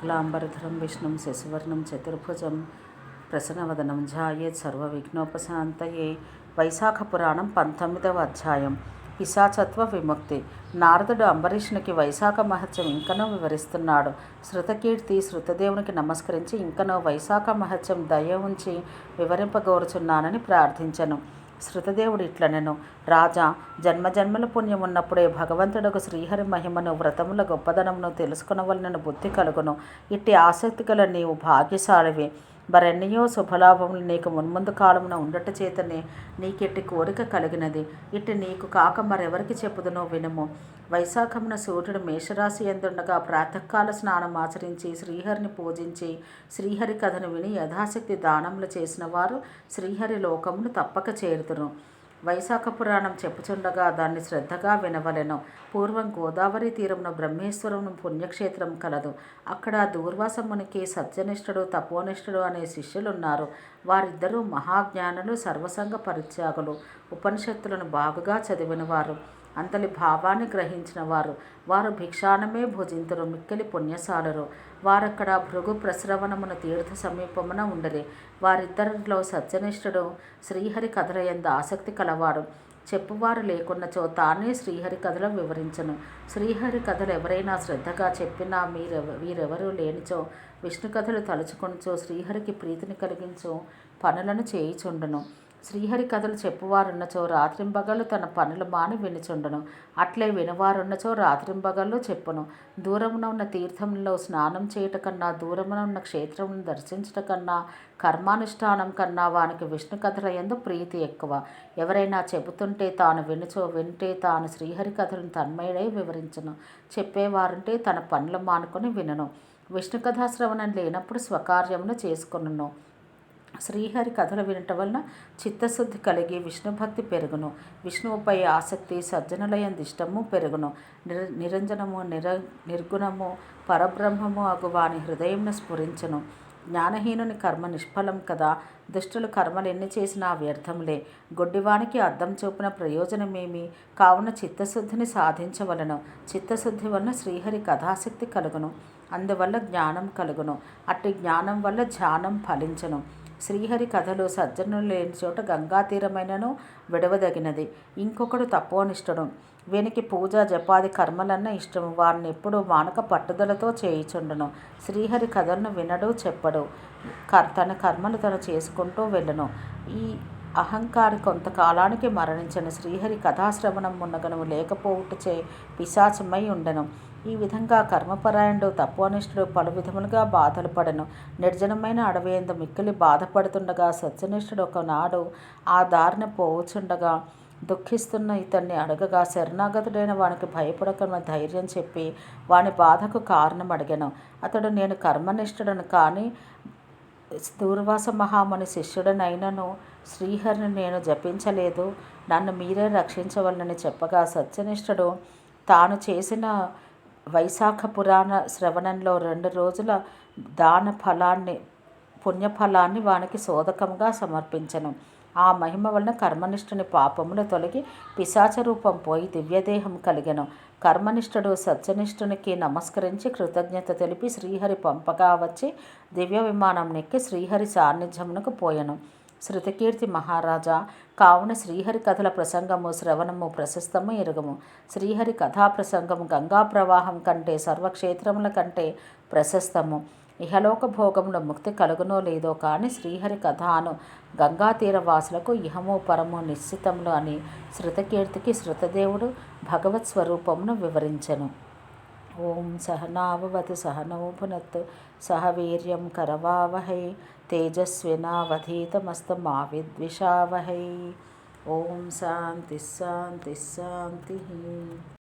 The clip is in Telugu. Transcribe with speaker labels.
Speaker 1: క్లాంబరధరం విష్ణుం శశివర్ణం చతుర్భుజం ప్రసన్నవదనం ఝాయేత్ సర్వవిఘ్నోపశాంతయే వైశాఖ పురాణం పంతొమ్మిదవ అధ్యాయం పిశాచత్వ విముక్తి నారదుడు అంబరీషునికి వైశాఖ మహత్యం ఇంకనో వివరిస్తున్నాడు. శృతకీర్తి శృతదేవునికి నమస్కరించి ఇంకనో వైశాఖ మహత్యం దయ ఉంచి వివరింపగోరుచున్నానని ప్రార్థించను. శృతదేవుడు ఇట్లనెను. రాజా జన్మజన్మల పుణ్యం ఉన్నప్పుడే భగవంతుడకు శ్రీహరి మహిమను వ్రతముల గొప్పదనమును తెలుసుకునవలనను బుద్ధి కలుగును. ఇట్టి ఆసక్తి గల నీవు భాగ్యశాలివి. మరెన్నయో శుభలాభములు నీకు మున్ముందు కాలమున ఉండట చేతనే నీకెట్టి కోరిక కలిగినది. ఇట్టి నీకు కాక మరెవరికి చెప్పుదునో వినుము. వైశాఖమున సూర్యుడు మేషరాశి ఎందుండగా ప్రాతకాల స్నానం ఆచరించి శ్రీహరిని పూజించి శ్రీహరి కథను విని యథాశక్తి దానములు చేసిన వారు శ్రీహరి లోకమును తప్పక చేరుతురు వైశాఖ పురాణం చెప్పుచుండగా దాన్ని శ్రద్ధగా వినవలెను. పూర్వం గోదావరి తీరంలో బ్రహ్మేశ్వరం పుణ్యక్షేత్రం కలదు. అక్కడ దూర్వాసమునికి సత్యనిష్ఠుడు తపోనిష్ఠుడు అనే శిష్యులున్నారు. వారిద్దరూ మహాజ్ఞానులు సర్వసంగ పరిత్యాగులు ఉపనిషత్తులను బాగుగా చదివినవారు. అంతలి భావాన్ని గ్రహించిన వారు. వారు భిక్షానమే భుజింతురు మిక్కిలి పుణ్యశాలరు వారక్కడ భృగు ప్రశ్రవణమున తీర్థ సమీపమున ఉండలి. వారిద్దరిలో సత్యనిష్ఠుడు శ్రీహరి కథల ఎందు ఆసక్తి కలవాడు. చెప్పువారు లేకున్నచో తానే శ్రీహరి కథలు వివరించను. శ్రీహరి కథలు ఎవరైనా శ్రద్ధగా చెప్పినా మీరెవ వీరెవరూ లేనిచో విష్ణు కథలు తలుచుకొనిచో శ్రీహరికి ప్రీతిని కలిగించో పనులను చేయిచుండును. శ్రీహరి కథలు చెప్పువారున్నచో రాత్రింబగళ్ళు తన పనులు మాని వినుచుండను. అట్లే వినవారున్నచో రాత్రింబగళ్ళు చెప్పును. దూరమున ఉన్న తీర్థంలో స్నానం చేయట కన్నా దూరమున ఉన్న క్షేత్రమును దర్శించట కన్నా కర్మానుష్ఠానం కన్నా వానికి విష్ణు కథల ఎందు ప్రీతి ఎక్కువ. ఎవరైనా చెబుతుంటే తాను వినుచో వింటే తాను శ్రీహరి కథలను తన్మయుడై వివరించను. చెప్పేవారుంటే తన పనులు మానుకొని వినను. విష్ణు కథాశ్రవణం లేనప్పుడు స్వకార్యమును చేసుకొనును. శ్రీహరి కథలు వినటం వలన చిత్తశుద్ధి కలిగి విష్ణుభక్తి పెరుగును. విష్ణువుపై ఆసక్తి సజ్జనులయందు ఇష్టము పెరుగును. నిర నిరంజనము నిర నిర్గుణము పరబ్రహ్మము అగు వాని హృదయంను స్ఫురించును. జ్ఞానహీనుని కర్మ నిష్ఫలం కదా. దుష్టులు కర్మలు ఎన్ని చేసినా వ్యర్థములే. గొడ్డివానికి అర్థం చూపిన ప్రయోజనమేమి? కావున చిత్తశుద్ధిని సాధించవలను. చిత్తశుద్ధి వలన శ్రీహరి కథాశక్తి కలుగును. అందువల్ల జ్ఞానం కలుగును. అట్టి జ్ఞానం వల్ల ధ్యానం ఫలించను. శ్రీహరి కథలు సజ్జనులు లేని చోట గంగా తీరమైనను విడవదగినది. ఇంకొకడు తపోనిష్టడు వీనికి పూజ జపాది కర్మలన్న ఇష్టము. వారిని ఎప్పుడు మానక పట్టుదలతో చేయిచుండును. శ్రీహరి కథలను వినడు చెప్పడు. కర్ తన కర్మలు తను చేసుకుంటూ వెళ్ళను. ఈ అహంకారి కొంతకాలానికి మరణించిన శ్రీహరి కథాశ్రవణం మున్నగను లేకపోవుటచే పిశాచమై ఉండను. ఈ విధంగా కర్మపరాయణుడు తపోనిష్ఠుడు పలు విధములుగా బాధలు పడను. నిర్జనమైన అడవేందు మిక్కిలి బాధపడుతుండగా సత్యనిష్ఠుడు ఒకనాడు ఆ దారిన పోవుచుండగా దుఃఖిస్తున్న ఇతన్ని అడగగా శరణాగతుడైన వానికి భయపడకన్న ధైర్యం చెప్పి వాని బాధకు కారణం అడిగాను. అతడు నేను కర్మనిష్ఠుడను కానీ దూర్వాస మహాముని శిష్యుడనైనను శ్రీహరిని నేను జపించలేదు. నన్ను మీరే రక్షించవలనని చెప్పగా సత్యనిష్ఠుడు తాను చేసిన వైశాఖ పురాణ శ్రవణంలో రెండు రోజుల దాన ఫలాన్ని పుణ్యఫలాన్ని వానికి శోధకంగా సమర్పించను. ఆ మహిమ వలన కర్మనిష్ఠుని పాపములు తొలగి పిశాచ రూపం పోయి దివ్యదేహం కలిగను. కర్మనిష్ఠుడు సత్యనిష్ఠునికి నమస్కరించి కృతజ్ఞత తెలిపి శ్రీహరి పంపగా వచ్చి దివ్య విమానం నెక్కి శ్రీహరి సాన్నిధ్యమునకు పోయెను. శృతకీర్తి మహారాజా కావున శ్రీహరి కథల ప్రసంగము శ్రవణము ప్రశస్తము ఎరుగము. శ్రీహరి కథా ప్రసంగము గంగా ప్రవాహం కంటే సర్వక్షేత్రముల కంటే ప్రశస్తము. ఇహలోక భోగంలో ముక్తి కలుగునో లేదో కానీ శ్రీహరి కథాను గంగా తీరవాసులకు ఇహము పరము నిశ్చితములు అని శృతకీర్తికి శృతదేవుడు భగవత్ స్వరూపమును వివరించెను. ఓం సహనావవతు సహనౌ సహవీర్యం సహ వీర్యం కరవావహై तेजस्विनावधीतमस्तमाविद्विषावहै। ॐ शान्तिः शान्तिः शान्तिः।